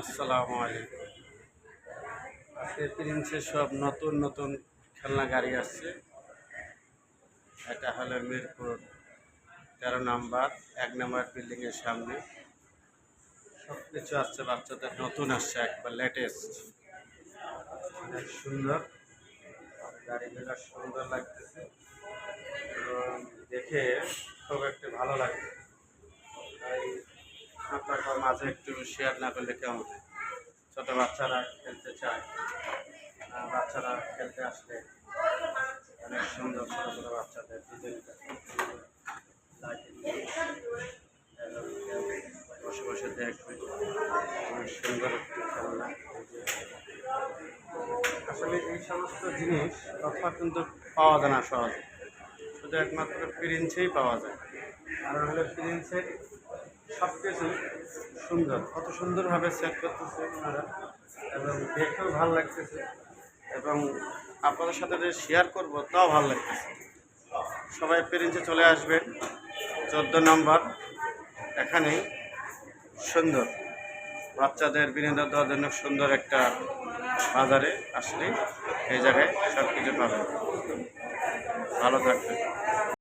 আসসালামু আলাইকুম। আজকে প্রিন্সের সব নতুন নতুন খেলনা গাড়ি আসছে। এটা হলো মিরপুর তেরো নাম্বার, এক নাম্বার বিল্ডিংয়ের সামনে। সব কিছু আসছে, বাচ্চাদের নতুন আসছে, একবার লেটেস্ট অনেক সুন্দর। গাড়িগুলো সুন্দর লাগতেছে। এবং দেখে খুব একটা ভালো লাগে তাই আপনার মাঝে একটু শেয়ার না করলে কেমন হয়? ছোট বাচ্চারা খেলতে চায় বাচ্চারা খেলতে আসলে অনেক সুন্দর ছোট ছোট বাচ্চাদের ডিজাইনটা বসে বসে দেখবে। অনেক সুন্দর একটি খেলনা। আসলে এই সমস্ত জিনিস কথা কিন্তু পাওয়া যায় না সহজে। শুধু একমাত্র প্রিন্সেই পাওয়া যায়। কারণ হলো প্রিন্সের সব কিছু সুন্দর। কত সুন্দরভাবে সেট করতেছে ওনারা এবং দেখেও ভালো লাগতেছে। এবং আপনাদের সাথে যে শেয়ার করব, তাও ভালো লাগতেছে। সবাই প্রিন্সে চলে আসবেন। চোদ্দ নম্বর, এখানেই সুন্দর। বাচ্চাদের বিনোদন দেওয়ার জন্য সুন্দর একটা বাজারে আসলে এই জায়গায় সব কিছু পাবেন। ভালো থাকবেন।